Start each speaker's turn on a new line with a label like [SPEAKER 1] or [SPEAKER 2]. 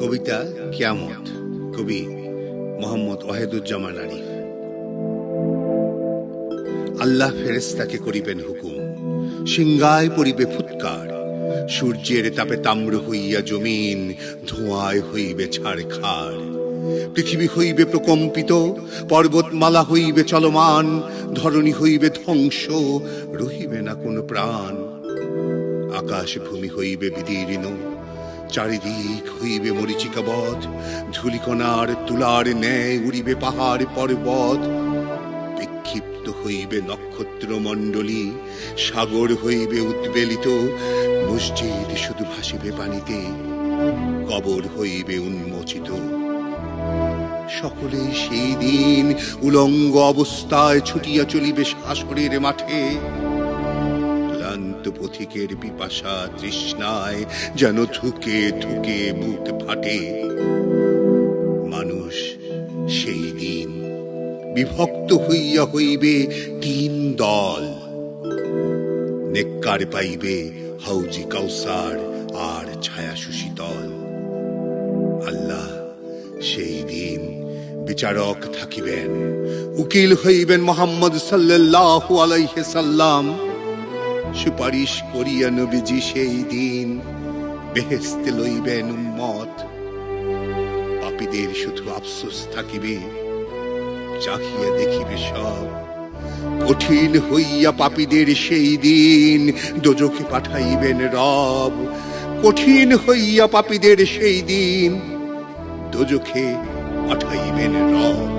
[SPEAKER 1] কবিতা কিয়ামত। কবি মোহাম্মদ ওয়াহেদুজ্জামান আরিফ আল্লাহ ফেরেস্তাকে করিবেন হুকুম। সিংগায় পড়িবে ফুৎকার। সূর্যের তাপে তাম্র হইয়া জমিন, ধোঁয়ায় হইবে ছাড়খাড়। পৃথিবী হইবে প্রকম্পিত, পর্বতমালা হইবে চলমান, ধরণী হইবে ধ্বংস, রহিবে না কোনো প্রাণ। আকাশ ভূমি হইবে বিদীর্ণ। চারিদিক হইবে মরিচিকাবধ, ধুলিকণার তুলার ন্যায় উড়িবে পাহাড় পর্বত। বিক্ষিপ্ত হইবে নক্ষত্র মণ্ডলী সাগর হইবে উদ্বেলিত, মসজিদ শুধু ভাসিবে পানিতে, কবর হইবে উন্মোচিত। সকলে সেই দিন উলঙ্গ অবস্থায় ছুটিয়া চলিবে শাসরের মাঠে। ক্লান্ত পথিকের পিপাসা তৃষ্ণায় যেন থুকে থুকে বুক ফাটে। মানুষ সেই দিন বিভক্ত হইয়া হইবে তিন দল। নেককার পাইবে হাউজি কাউসার আর ছায়া সুশীতল আল্লাহ সেই দিন বিচারক থাকিবেন, উকিল হইবেন মোহাম্মদ সাল্লাল্লাহু আলাইহি সাল্লাম। সুপারিশ করিয়া নবীজি সেই দিন বেহেস্তে লইবেন উম্মত। পাপীদের শুধু আফসোস থাকিবে, চাহিয়া দেখিবে সব। কঠিন হইয়া পাপীদের সেই দিন দোজকে পাঠাইবেন রব। কঠিন হইয়া পাপীদের সেই দিন দোজখে পাঠাইবেন রব।